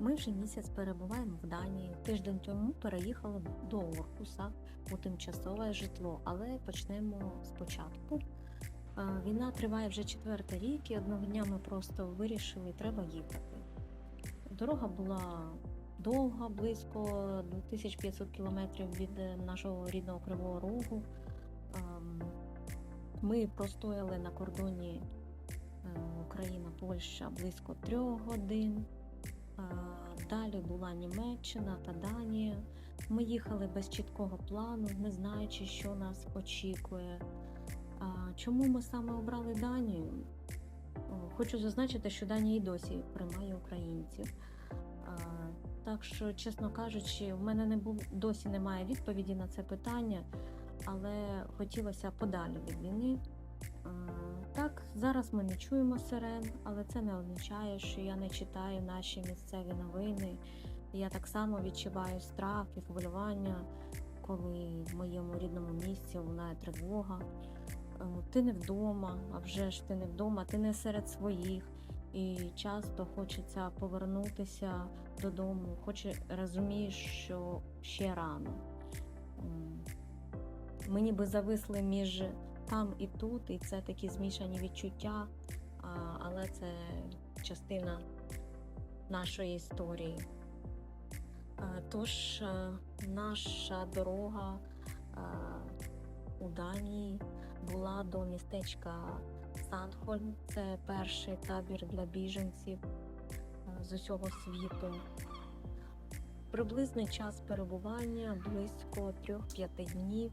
Ми вже місяць перебуваємо в Данії. Тиждень тому переїхали до Оркуса у тимчасове житло, але почнемо спочатку. Е, Війна триває вже четвертий рік, і одного дня ми просто вирішили, треба їхати. Дорога була довга, близько 2500 кілометрів від е, нашого рідного Кривого Рогу. Ем, Ми простояли на кордоні е, Україна-Польща близько трьох годин. Далі була Німеччина та Данія. Ми їхали без чіткого плану, не знаючи, що нас очікує. Чому ми саме обрали Данію? Хочу зазначити, що Данія і досі приймає українців. Так що, чесно кажучи, в мене не був досі немає відповіді на це питання, але хотілося подалі від війни. Зараз ми не чуємо сирен, але це не означає, що я не читаю наші місцеві новини. Я так само відчуваю страх і хвилювання, коли в моєму рідному місці лунає тривога. Е, Ти не вдома, а вже ж ти не вдома, ти не серед своїх. І часто хочеться повернутися додому, хоче розумієш, що ще рано. М, Ми ніби зависли між там і тут, і це такі змішані відчуття, але це частина нашої історії. Е, Тож е, наша дорога е, у Данії була до містечка Сандхольм. Це перший табір для біженців з усього світу. Приблизний час перебування близько 3-5 днів.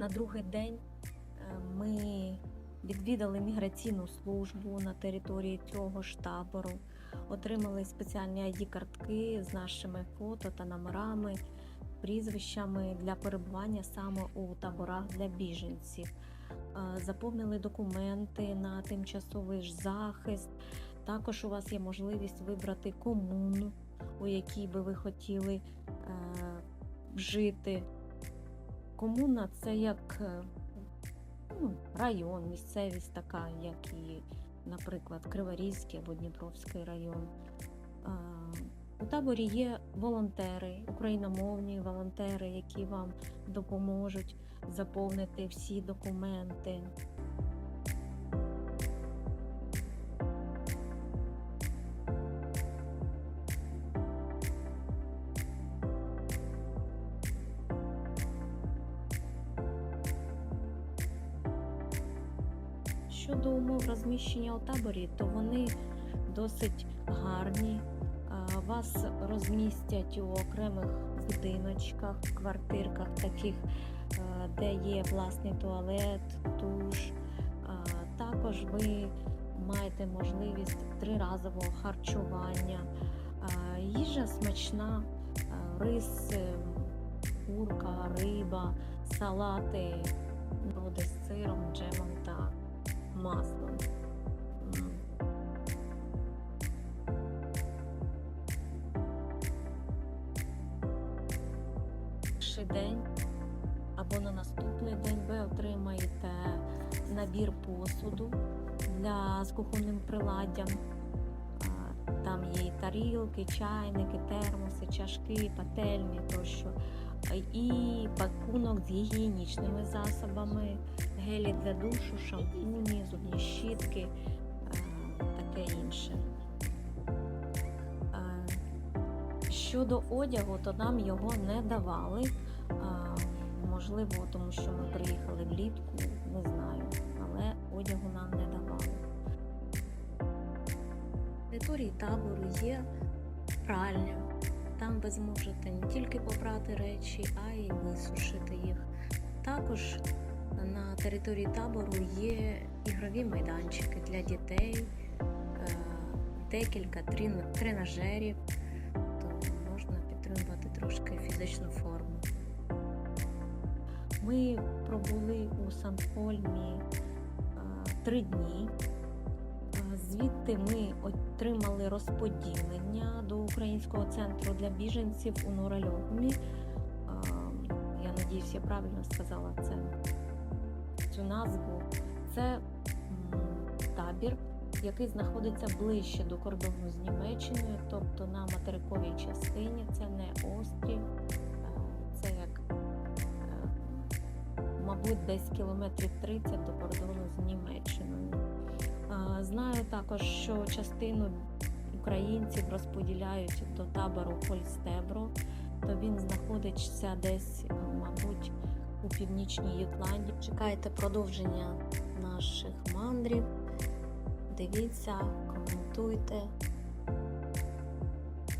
На другий день е, ми відвідали міграційну службу на території цього ж табору, отримали спеціальні ID-картки з нашими фото та номерами, прізвищами для перебування саме у таборах для біженців. Е, Заповнили документи на тимчасовий ж захист. Також у вас є можливість вибрати комуну, у якій би ви хотіли е, жити. Комуна це як е, ну, район, місцевість така, як і, наприклад, Криворізький або Дніпровський район. У таборі є волонтери, україномовні волонтери, які вам допоможуть заповнити всі документи. Щодо умов розміщення у таборі, то вони досить гарні. Вас розмістять у окремих будиночках, квартирках, таких, е, де є власний туалет, душ. Також ви маєте можливість триразового харчування. Їжа смачна, рис, е, курка, риба, салати, буде з сиром, джемом та маслом. Перший день або на наступний день ви отримаєте набір посуду для з кухонним приладдям. Там є і тарілки, чайники, термоси, чашки, пательні тощо. І пакунок з гігієнічними засобами, гелі для душу, шампуні, зубні щітки, таке інше. Щодо одягу, то нам його не давали. Можливо, тому що ми приїхали влітку, не знаю, але одягу нам не давали. На території табору є пральня. Там ви зможете не тільки попрати речі, а й висушити їх. Також на території табору є ігрові майданчики для дітей, е, декілька тренажерів, то можна підтримувати трошки фізичну форму. Ми пробули у Санфольмі е, три дні. Е, Звідти ми отримали розподілення до Українського центру для біженців у Норальовмі. Я надіюсь, я правильно сказала це цю назву. Це табір, який знаходиться ближче до кордону з Німеччиною. Тобто на материковій частині. Це не острів, це як, е, мабуть, десь кілометрів 30 до кордону з Німеччиною. Знаю також, що частину українців розподіляють до табору Фольстебро, то він знаходиться десь, мабуть, у північній Ютландії. Чекайте продовження наших мандрів. Дивіться, коментуйте.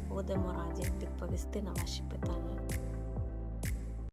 Будемо раді відповісти на ваші питання.